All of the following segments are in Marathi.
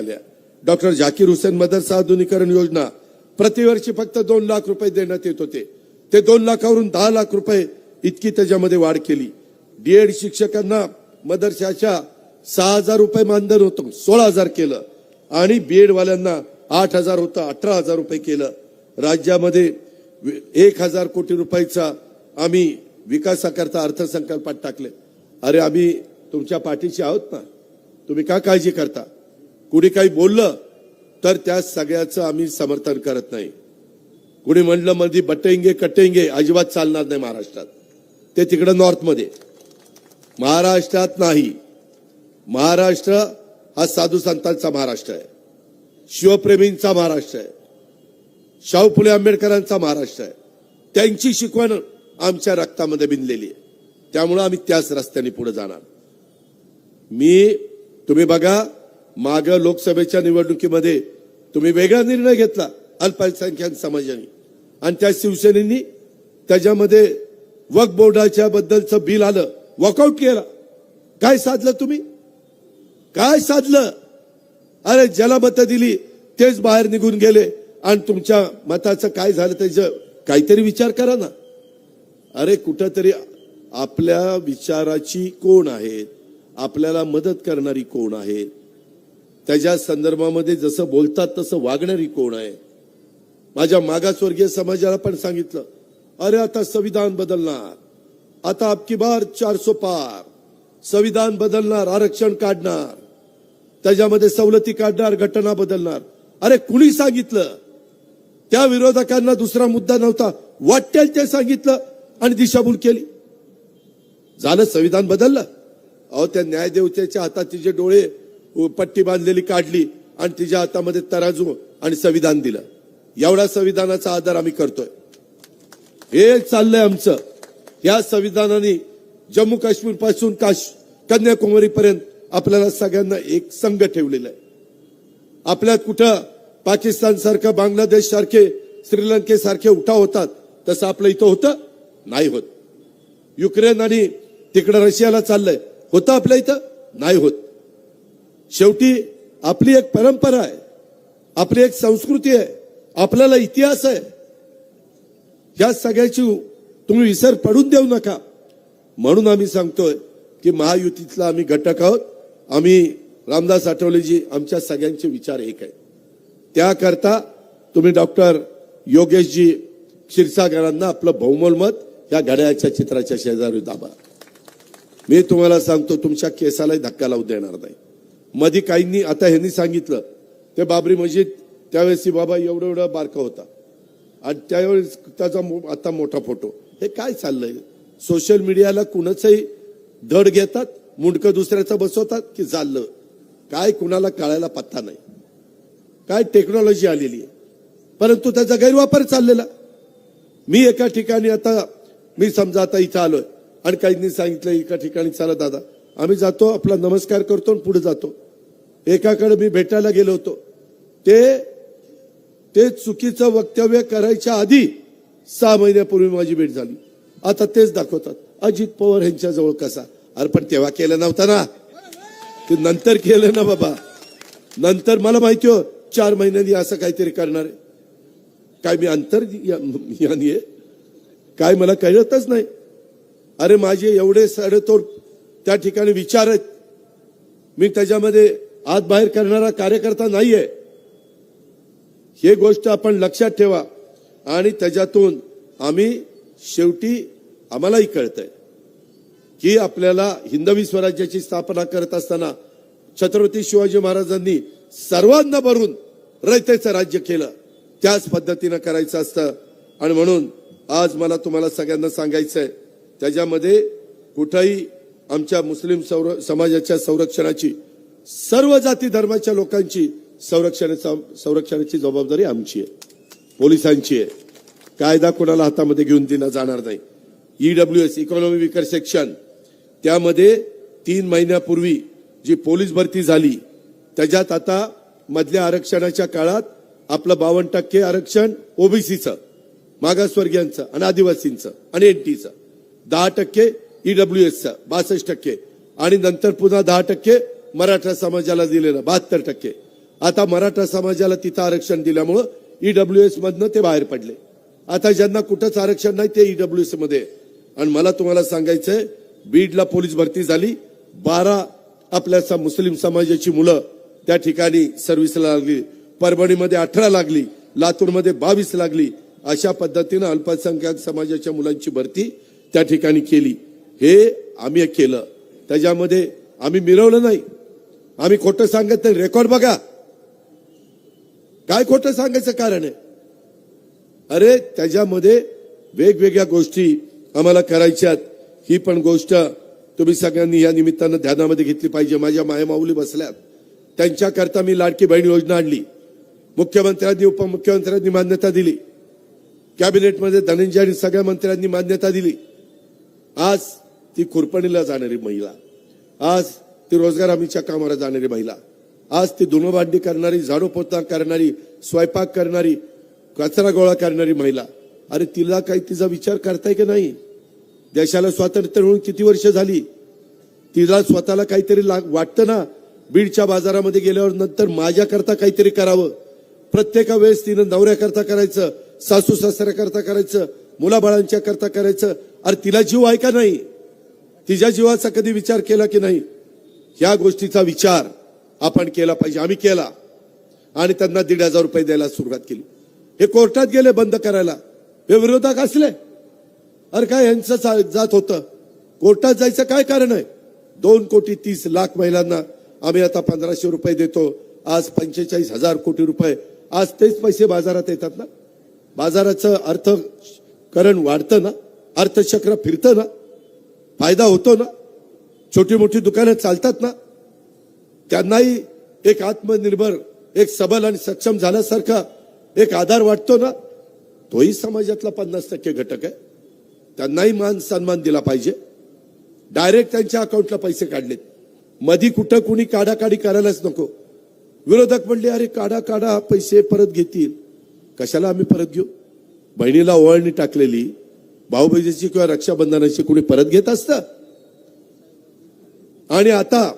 आल्या डॉक्टर झाकीर हुसेन मदरसा आधुनिकरण योजना प्रतिवर्षी फक्त दोन लाख रुपये देण्यात येत होते. ते दोन लाखावरून दहा लाख रुपये इतकी त्याच्यामध्ये वाढ केली. डीएड शिक्षकांना मदरशाच्या सहा हजार रुपये मानधन होतं सोळा हजार केलं. आणि बीएड वाल्यांना आठ हजार होतं अठरा हजार रुपये केलं. राज्यामध्ये एक हजार कोटी रुपयाचा आम्ही विकासाकरता अर्थसंकल्पात टाकले. अरे आम्ही तुमच्या पाठीशी आहोत ना? तुम्ही का काळजी करता? कुणी काही बोललं तर त्या सगळ्याचं आम्ही समर्थन करत नाही. कुणी म्हणलं मध्ये बटेंगे कटेंगे अजिबात चालणार नाही महाराष्ट्रात. ते तिकडं नॉर्थमध्ये. महाराष्ट्रात नाही. महाराष्ट्र हा साधू संतांचा महाराष्ट्र आहे. शिवप्रेमींचा महाराष्ट्र आहे. शाहू फुले आंबेडकरांचा महाराष्ट्र आहे. त्यांची शिकवण आमच्या रक्तामध्ये बिनलेली आहे. त्यामुळं आम्ही त्याच रस्त्याने पुढे जाणार. मी तुम्ही बघा माग लोकसभेच्या निवडणुकीमध्ये तुम्ही वेगळा निर्णय घेतला अल्पसंख्याक समाजाने. आणि त्या शिवसेनेनी त्याच्यामध्ये वक्फ बोर्डाच्या बद्दलचं बिल आलं वॉकआउट केलं. काय साधलं तुम्ही? काय साधलं? अरे ज्याला मतं दिली तेच बाहेर निघून गेले. आणि तुमच्या मताचं काय झालं त्याचं काहीतरी विचार करा ना. अरे कुठंतरी आपल्या विचाराची कोण आहेत? आपल्याला मदत करणारी कोण आहेत? त्याच्या संदर्भामध्ये जसं बोलतात तसं वागणारी कोण आहे? माझ्या मागासवर्गीय समाजाला पण सांगितलं अरे आता संविधान बदलणार. आता आपकी बार चारसो पार. संविधान बदलणार आरक्षण काढणार. त्याच्यामध्ये सवलती काढणार घटना बदलणार. अरे कुणी सांगितलं? त्या विरोधकांना दुसरा मुद्दा नव्हता. वाटेल ते सांगितलं आणि दिशाभूल केली. झालं संविधान बदललं. अहो त्या न्यायदेवतेच्या हाताचे जे डोळे पट्टी बांधलेली काढली आणि तिच्या हातामध्ये तराजू आणि संविधान दिलं. एवढा संविधानाचा आदर आम्ही करतोय. हे चाललंय आमचं. या संविधानाने जम्मू काश्मीरपासून काश कन्याकुमारी पर्यंत आपल्याला सगळ्यांना एक संघ ठेवलेला आहे. आपल्यात कुठं पाकिस्तान सारखं बांगलादेश सारखे श्रीलंकेसारखे उठाव होतात तसं आपलं इथं होतं? नाही होत. युक्रेन आणि तिकडं रशियाला चाललंय. होतं आपल्या इथं? नाही होत. शेवटी आपली एक परंपरा आहे आपली एक संस्कृती आहे आपल्याला इतिहास आहे. या सगळ्याची तुम्ही विसर पडून देऊ नका. म्हणून आम्ही सांगतोय की महायुतीतला आम्ही घटक आहोत. आम्ही रामदास आठवलेजी आमच्या सगळ्यांचे विचार एक आहे. त्याकरता तुम्ही डॉक्टर योगेशजी क्षीरसागरांना आपलं बहुमोल मत या घड्याळाच्या चित्राच्या शेजारी दाबा. मी तुम्हाला सांगतो तुमच्या केसालाही धक्का लावू देणार नाही. मध्ये काहींनी आता ह्यांनी सांगितलं. ते बाबरी मस्जिद त्यावेळेस बाबा एवढं एवढं बारका होता. आणि त्यावेळेस त्याचा मो- आता मोठा फोटो. हे काय चाललंय? सोशल मीडियाला कुणाचंही धड घेतात मुंडकं दुसऱ्याचं बसवतात की चाललं काय कुणाला कळायला पत्ता नाही. काय टेक्नॉलॉजी आलेली आहे. परंतु त्याचा गैरवापर चाललेला. मी एका ठिकाणी आता मी समजा आता इथं आलोय. आणि काहींनी सांगितलं एका ठिकाणी चला दादा आम्ही जातो आपला नमस्कार करतो आणि पुढे जातो. एकाकडे मी भेटायला गेलो होतो. ते ते चुकीचं वक्तव्य करायच्या आधी सहा महिन्यापूर्वी माझी भेट झाली. आता तेच दाखवतात. अजित पवार यांच्याजवळ कसा? अरे पण तेव्हा केलं नव्हतं ना. ते नंतर केलं ना बाबा. नंतर मला माहिती हो चार महिन्यांनी असं काहीतरी करणार आहे. काय मी अंतर यानी काय मला कळतच नाही. अरे माझे एवढे साडेतोड त्या ठिकाणी विचार आहेत. मी त्याच्यामध्ये आत बाहेर करणारा कार्यकर्ता नाहीये. हे गोष्ट आपण लक्षात ठेवा आणि त्याच्यातून आम्ही शेवटी आम्हालाही कळतंय की आपल्याला हिंदवी स्वराज्याची स्थापना करत असताना छत्रपती शिवाजी महाराजांनी सर्वांना भरून रयतेचं राज्य केलं. त्याच पद्धतीनं करायचं असतं. आणि म्हणून आज मला तुम्हाला सगळ्यांना सांगायचंय त्याच्यामध्ये कुठंही आमच्या मुस्लिम संर समाजाच्या संरक्षणाची सर्व जाती धर्माच्या लोकांची संरक्षणाचा संरक्षणाची जबाबदारी आमची आहे. पोलिसांची आहे. कायदा कोणाला हातामध्ये घेऊन दिला जाणार नाही. E W S economy weaker section त्यामध्ये तीन महिन्यापूर्वी जी पोलीस भरती झाली त्याच्यात आता मधल्या आरक्षणाच्या काळात आपलं बावन्न टक्के आरक्षण ओबीसीचं मागासवर्गीयांचं आणि आदिवासींचं आणि एनटीचं दहा टक्के ईडब्ल्यू एसचा बासष्ट टक्के. आणि नंतर पुन्हा दहा टक्के मराठा समाजाला दिलेलं बहात्तर टक्के. आता मराठा समाजाला तिथं आरक्षण दिल्यामुळं ईडब्ल्यू एस मधनं ते बाहेर पडले. आता ज्यांना कुठंच आरक्षण नाही ते ईडब्ल्यू एसमध्ये आणि मला तुम्हाला सांगायचंय बीडला पोलीस भरती झाली. बारा आपल्या स- मुस्लिम समाजाची मुलं त्या ठिकाणी सर्व्हिसला लागली. परभणीमध्ये अठरा लागली. लातूरमध्ये बावीस लागली. अशा पद्धतीनं अल्पसंख्याक समाजाच्या मुलांची भरती त्या ठिकाणी केली. हे आम्ही केलं. त्याच्यामध्ये आम्ही मिरवलं नाही. आम्ही खोटं सांगत नाही. रेकॉर्ड बघा. काय खोटं सांगायचं कारण आहे? अरे त्याच्यामध्ये वेगवेगळ्या गोष्टी आम्हाला करायच्यात ही पण गोष्ट तुम्ही सगळ्यांनी या निमित्तानं ध्यानामध्ये घेतली पाहिजे. माझ्या मायमाऊली बसल्यात. त्यांच्याकरता मी लाडकी बहीण योजना आणली. मुख्यमंत्र्यांनी उपमुख्यमंत्र्यांनी मान्यता दिली. कॅबिनेटमध्ये धनंजय आणि सगळ्या मंत्र्यांनी मान्यता दिली. आज ती खुरपणीला जाणारी महिला. आज ती रोजगार हमीच्या कामाला जाणारी महिला. आज ती धुणंभांडी करणारी झाडू पोता करणारी स्वयंपाक करणारी कचरा गोळा करणारी महिला. अरे तिला काही तिचा विचार करताय की नाही? देशाला स्वातंत्र्य मिळून किती वर्ष झाली? तिला स्वतःला काहीतरी लाग वाटतं ना? बीडच्या बाजारामध्ये गेल्यावर नंतर माझ्याकरता काहीतरी करावं. प्रत्येका वेळेस तिनं नवऱ्याकरता करायचं सासू सासऱ्याकरता करायचं मुलाबाळांच्या करता करायचं. अरे तिला जीव आहे का नाही? तिच्या जीवाचा कधी विचार केला की नाही? या गोष्टीचा विचार आपण केला पाहिजे. आम्ही केला. आणि त्यांना दीड हजार रुपये द्यायला सुरुवात केली. हे कोर्टात गेले बंद करायला. हे विरोधक असले. अरे काय यांचं जात होतं? कोर्टात जायचं काय कारण आहे? दोन कोटी तीस लाख महिलांना आम्ही आता पंधराशे रुपये देतो. आज पंचेचाळीस हजार कोटी रुपये. आज तेच पैसे बाजारात येतात ना? बाजाराचं अर्थकरण वाढतं ना? अर्थचक्र फिरतं ना? फायदा होतो ना? छोटी मोठी दुकानं चालतात ना? त्यांनाही एक आत्मनिर्भर एक सबल आणि सक्षम झाल्यासारखा एक आधार वाटतो ना? तोही समाजातला पन्नास टक्के घटक आहे. त्यांनाही मान सन्मान दिला पाहिजे. डायरेक्ट त्यांच्या अकाउंटला पैसे काढलेत. मधी कुठं कुणी काढाकाढी करायलाच नको. विरोधक म्हणले अरे काढा काढा पैसे परत घेतील. कशाला आम्ही परत घेऊ? बहिणीला ओळणी टाकलेली भाऊबीजेची किंवा रक्षाबंधनाची कुणी परत घेत असतं? आणि आता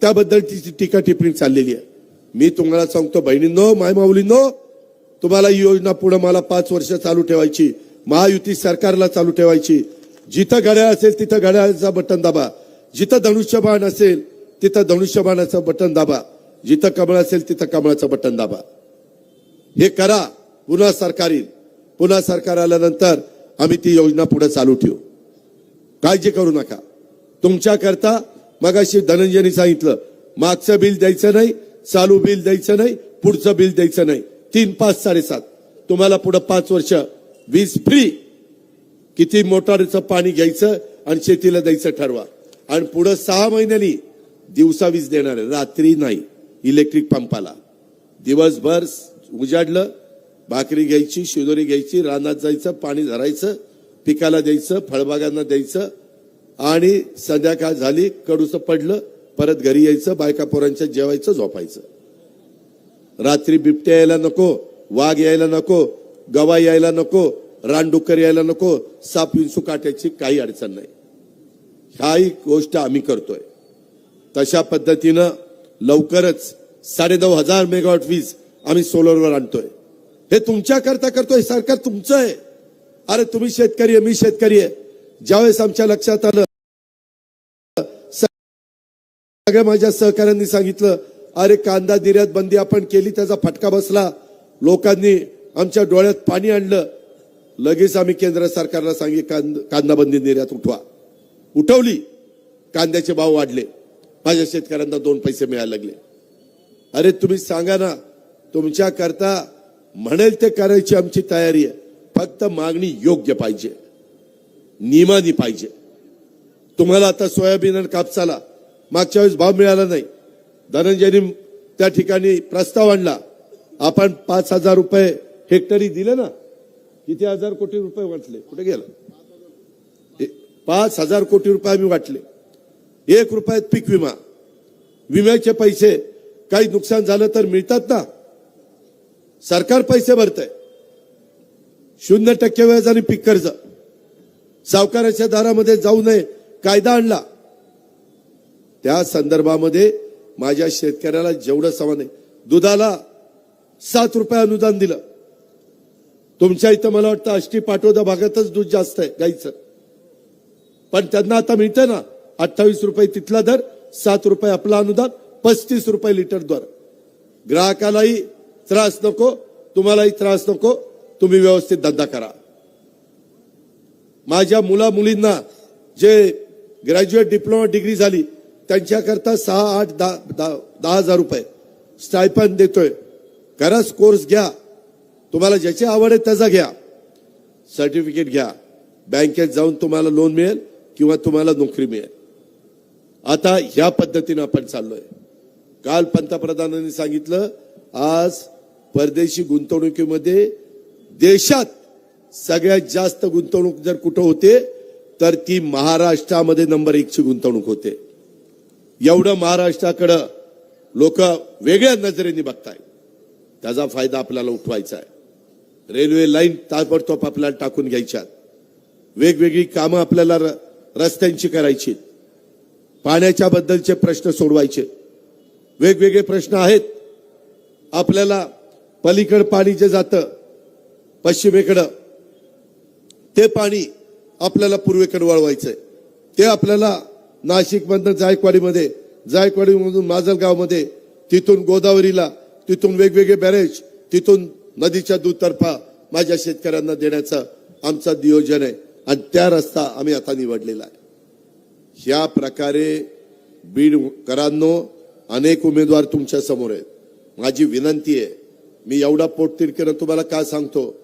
त्याबद्दल तिची टीका टिप्पणी चाललेली आहे. मी तुम्हाला सांगतो बहिणींनो मायमाऊलींनो तुम्हाला ही योजना पुढे मला पाच वर्ष चालू ठेवायची. महायुती सरकारला चालू ठेवायची. जिथं घड्याळ असेल तिथं घड्याळाचा बटन दाबा. जिथं धनुष्यबाण असेल तिथं धनुष्यबाणाचं बटन दाबा. जिथं कमळ असेल तिथं कमळाचं बटन दाबा. हे करा. पुन्हा सरकार येईल. पुन्हा सरकार आल्यानंतर आम्ही ती योजना पुढे चालू ठेवू. काळजी करू नका. तुमच्याकरता मगाशी धनंजयनी सांगितलं मागचं बिल द्यायचं नाही चालू बिल द्यायचं नाही पुढचं बिल द्यायचं नाही. तीन पाच साडेसात. तुम्हाला पुढं पाच वर्ष वीज फ्री किती मोटारचं पाणी घ्यायचं आणि शेतीला द्यायचं ठरवा. आणि पुढं सहा महिन्यांनी दिवसा वीज देणार रात्री नाही. इलेक्ट्रिक पंपाला. दिवसभर उजाडलं भाकरी घ्यायची शिदोरी घ्यायची रानात जायचं पाणी धरायचं पिकाला द्यायचं फळबागांना द्यायचं आणि संध्याकाळ झाली कडूचं पडलं परत घरी यायचं बायका पोरांच्या जेवायचं झोपायचं. रात्री बिबट्या यायला नको वाघ यायला नको गवा यायला नको रानडुक्कर यायला नको साप विंचू काट्याची काही अडचण नाही. ह्याही गोष्ट आम्ही करतोय. तशा पद्धतीनं लवकरच साडेनऊ हजार मेगावॉट वीज आम्ही सोलरवर आणतोय. हे तुमच्या करता करतोय सरकार तुमचं आहे. अरे तुम्ही शेतकरी आहे मी शेतकरी आहे. ज्यावेळेस आमच्या लक्षात आलं सगळ्या माझ्या सहकाऱ्यांनी सांगितलं अरे कांदा निर्यात बंदी आपण केली त्याचा फटका बसला. लोकांनी आमच्या डोळ्यात पाणी आणलं. लगेच आम्ही केंद्र सरकारला सांगितलं कांद- कांदा बंदी निर्यात उठवा. उठवली. कांद्याचे भाव वाढले. माझ्या शेतकऱ्यांना दोन पैसे मिळायला लागले. अरे तुम्ही सांगा ना तुमच्या करता म्हणेल ते करायची आमची तयारी आहे. फक्त मागणी योग्य पाहिजे. नियमानी पाहिजे. तुम्हाला आता सोयाबीन आणि कापसाला मागच्या वेळेस भाव मिळाला नाही. धनंजयनी त्या ठिकाणी प्रस्ताव आणला. आपण पाच हजार रुपये हेक्टरी दिले ना? किती हजार कोटी रुपये वाटले? कुठे गेला? पाच हजार कोटी रुपये आम्ही वाटले. एक रुपयात पीक विमा. विम्याचे पैसे काही नुकसान झालं तर मिळतात ना? सरकार पैसे भरतंय. शून्य टक्के व्याज आणि पीक कर्ज. सावकाराच्या दारामध्ये जाऊ नये कायदा आणला. त्या संदर्भामध्ये माझ्या शेतकऱ्याला जेवढं समान आहे दुधाला सात रुपये अनुदान दिलं. तुमच्या इथं मला वाटतं आष्टी पाटोदा भागातच दूध जास्त आहे गाईचं. पण त्यांना आता मिळतं ना अठ्ठावीस रुपये तिथला दर सात रुपये आपला अनुदान पस्तीस रुपये लिटर दर. ग्राहकालाही त्रास नको तुम्हालाही त्रास नको तुम्ही व्यवस्थित धंदा करा. माझ्या मुला मुलींना जे ग्रॅज्युएट डिप्लोमा डिग्री झाली त्यांच्याकरता सहा आठ दहा दहा दहा हजार रुपये स्टायपन देतोय. खरंच कोर्स घ्या. तुम्हाला ज्याची आवड आहे त्याचा घ्या. सर्टिफिकेट घ्या. बँकेत जाऊन तुम्हाला लोन मिळेल किंवा तुम्हाला नोकरी मिळेल. आता ह्या पद्धतीनं आपण चाललोय. काल पंतप्रधानांनी सांगितलं आज परदेशी गुंतवणुकीमध्ये देशात सगळ्यात जास्त गुंतवणूक जर कुठं होते तर ती महाराष्ट्रामध्ये नंबर एकची गुंतवणूक होते. एवढं महाराष्ट्राकडं लोक वेगळ्या नजरेने बघताय त्याचा फायदा आपल्याला उठवायचा आहे. रेल्वे लाईन ताबडतोब आपल्याला टाकून घ्यायच्यात वेगवेगळी कामं आपल्याला र- रस्त्यांची करायची पाण्याच्या बद्दलचे प्रश्न सोडवायचे वेगवेगळे प्रश्न आहेत. आपल्याला पलीकड पाणी जे जातं पश्चिमेकडं ते पाणी आपल्याला पूर्वेकडे वळवायचंय. ते आपल्याला नाशिकमधनं जायकवाडीमध्ये जायकवाडीमधून माजलगावमध्ये तिथून गोदावरीला तिथून वेगवेगळे बॅरेज तिथून नदीच्या दुतर्फा माझ्या शेतकऱ्यांना देण्याचं आमचं नियोजन आहे. आणि त्या रस्ता आम्ही आता निवडलेला आहे. ह्या प्रकारे बीडकरांनो अनेक उमेदवार तुमच्यासमोर आहेत. माझी विनंती आहे मी एवढा पोटतिडकीनं तुम्हाला का सांगतो?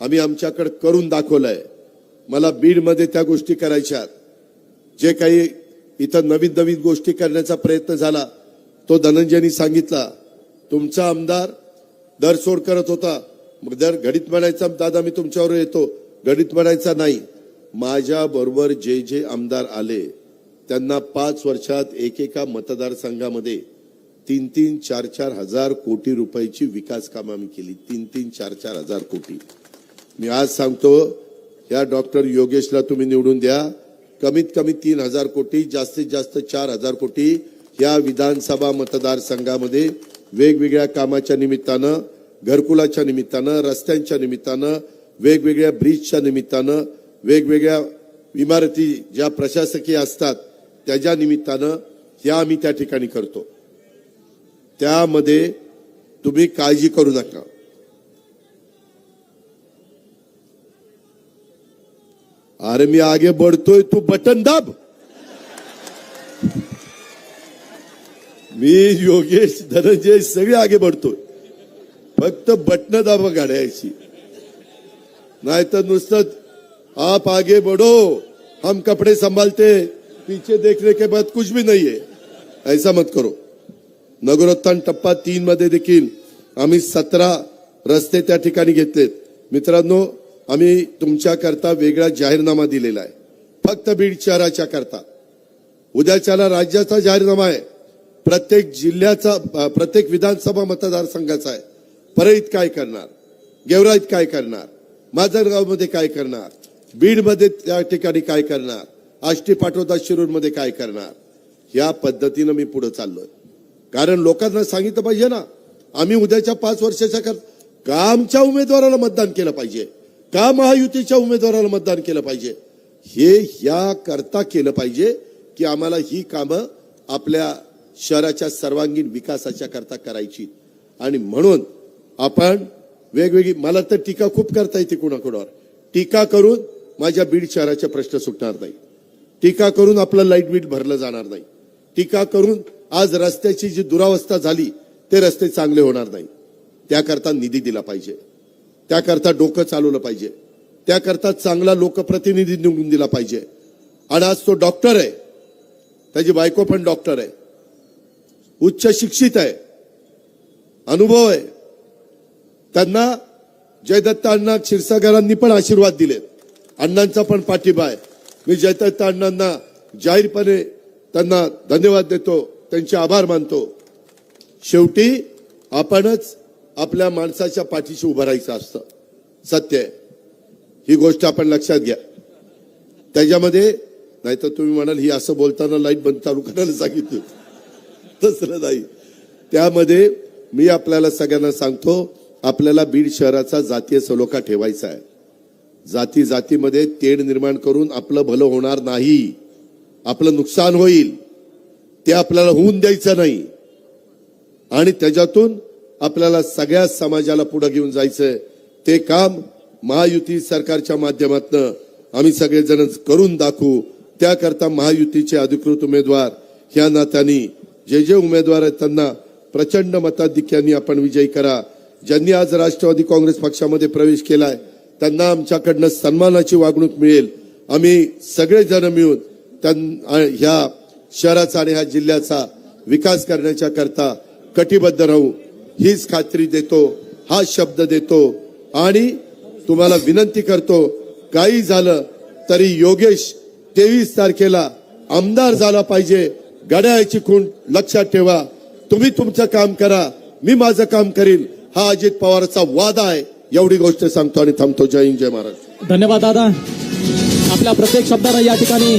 आम्ही आमच्याकडे करून दाखवलंय. मला बीडमध्ये त्या गोष्टी करायच्या जे काही इथं नवीन नवीन गोष्टी करण्याचा प्रयत्न झाला तो धनंजयनी सांगितला. तुमचा आमदार दर सोड करत होता. दर घडीत म्हणायचा दादा मी तुमच्यावर येतो. घडीत म्हणायचा नाही. माझ्या बरोबर जे जे आमदार आले त्यांना पाच वर्षात एकेका मतदारसंघामध्ये तीन तीन चार चार हजार कोटी रुपयाची विकास कामं आम्ही केली. तीन तीन चार चार हजार कोटी. मी आज सांगतो या डॉक्टर योगेशला तुम्ही निवडून द्या. कमीत कमी तीन हजार कोटी जास्तीत जास्त चार हजार कोटी या विधानसभा मतदारसंघामध्ये वेगवेगळ्या कामाच्या निमित्तानं घरकुलाच्या निमित्तानं रस्त्यांच्या निमित्तानं वेगवेगळ्या ब्रिजच्या निमित्तानं वेगवेगळ्या इमारती ज्या प्रशासकीय असतात त्याच्या निमित्तानं या आम्ही त्या ठिकाणी करतो. त्यामध्ये तुम्ही काळजी करू नका. अरे मी आगे बढ़तोय तू बटन दाब. मी योगेश धनंजय सगळे आगे बढतोय. फक्त बटन दाबा गाड्याची नाहीतर नुसतं आप आगे बढ़ो हम कपड़े संभालते पीछे देखने के बाद कुछ भी नहीं है ऐसा मत करो. नगरोत्थान टप्पा तीन मध्ये देखील आम्ही सतरा रस्ते त्या ठिकाणी घेतलेत. मित्रांनो आम्ही तुमच्या करता वेगळा जाहीरनामा दिलेला आहे. फक्त बीड शहराच्या करता. उद्याच्याला राज्याचा जाहीरनामा आहे. प्रत्येक जिल्ह्याचा प्रत्येक विधानसभा मतदारसंघाचा आहे. परळीत काय करणार? गेवराईत काय करणार? माजलगावमध्ये काय करणार? बीडमध्ये त्या ठिकाणी काय करणार? आष्टी पाठोदा शिरूरमध्ये काय करणार? या पद्धतीनं मी पुढे चाललोय. कारण लोकांना सांगितलं पाहिजे ना आम्ही उद्याच्या पाच वर्षाच्या कर का आमच्या उमेदवाराला मतदान केलं पाहिजे? का महायुतीच्या उमेदवाराला मतदान केलं पाहिजे? हे या करता केलं पाहिजे की आम्हाला ही कामं आपल्या शहराच्या सर्वांगीण विकासाच्या करता करायची. आणि म्हणून आपण वेगवेगळी मला तर टीका खूप करता येते कुणाकुणावर. टीका करून माझ्या बीड शहराचे प्रश्न सुटणार नाही. टीका करून आपलं लाइट बिल भरलं जाणार नाही. टीका करून आज रस्त्याची जी दुरावस्था झाली ते रस्ते चांगले होणार नाही. त्याकरता निधी दिला पाहिजे. त्याकरता डोकं चालवलं पाहिजे. त्याकरता चांगला लोकप्रतिनिधी निवडून दिला पाहिजे. आणि आज तो डॉक्टर आहे. त्याची बायको पण डॉक्टर आहे. उच्च शिक्षित आहे. अनुभव आहे. त्यांना जयदत्त अण्णा क्षीरसागरांनी पण आशीर्वाद दिले. अण्णांचा पण पाठिंबा आहे. मी जयदत्त अण्णांना जाहीरपणे त्यांना धन्यवाद देतो. त्यांचे आभार मानतो. शेवटी आपणच आपल्या माणसाच्या पाठीशी उभं राहायचं असतं. सत्य आहे. ही गोष्ट आपण लक्षात घ्या. त्याच्यामध्ये नाहीतर तुम्ही म्हणाल ही असं बोलताना लाइट बंद चालू करायला सांगितलं. तसलं नाही. त्यामध्ये मी आपल्याला सगळ्यांना सांगतो आपल्याला बीड शहराचा जातीय सलोखा ठेवायचा आहे. जाती जातीमध्ये तेढ निर्माण करून आपलं भलं होणार नाही. आपलं नुकसान होईल. ते आपल्याला होऊन द्यायचं नाही. आणि त्याच्यातून आपल्याला सगळ्या समाजाला पुढे घेऊन जायचं ते काम महायुती सरकारच्या माध्यमातून आम्ही सगळेजण करून दाखवू. त्याकरता महायुतीचे अधिकृत उमेदवार ह्या नात्याने जे जे उमेदवार आहेत त्यांना प्रचंड मताधिक्यांनी आपण विजयी करा. ज्यांनी आज राष्ट्रवादी काँग्रेस पक्षामध्ये प्रवेश केलाय त्यांना आमच्याकडनं सन्मानाची वागणूक मिळेल. आम्ही सगळेजण मिळून त्यां ह्या शहराचा आणि ह्या जिल्ह्याचा विकास करण्याच्या करता कटिबद्ध राहू हीच खात्री देतो हा शब्द देतो. आणि तुम्हाला विनंती करतो काही झालं तरी योगेश तेवीस तारखेला आमदार झाला पाहिजे. गड्याची खूण लक्षात ठेवा. तुम्ही तुमचं काम करा मी माझं काम करीन. हा अजित पवारचा वादा आहे. एवढी गोष्ट सांगतो आणि थांबतो. जय हिंद जय महाराज धन्यवाद दादा. आपल्या प्रत्येक शब्दाला या ठिकाणी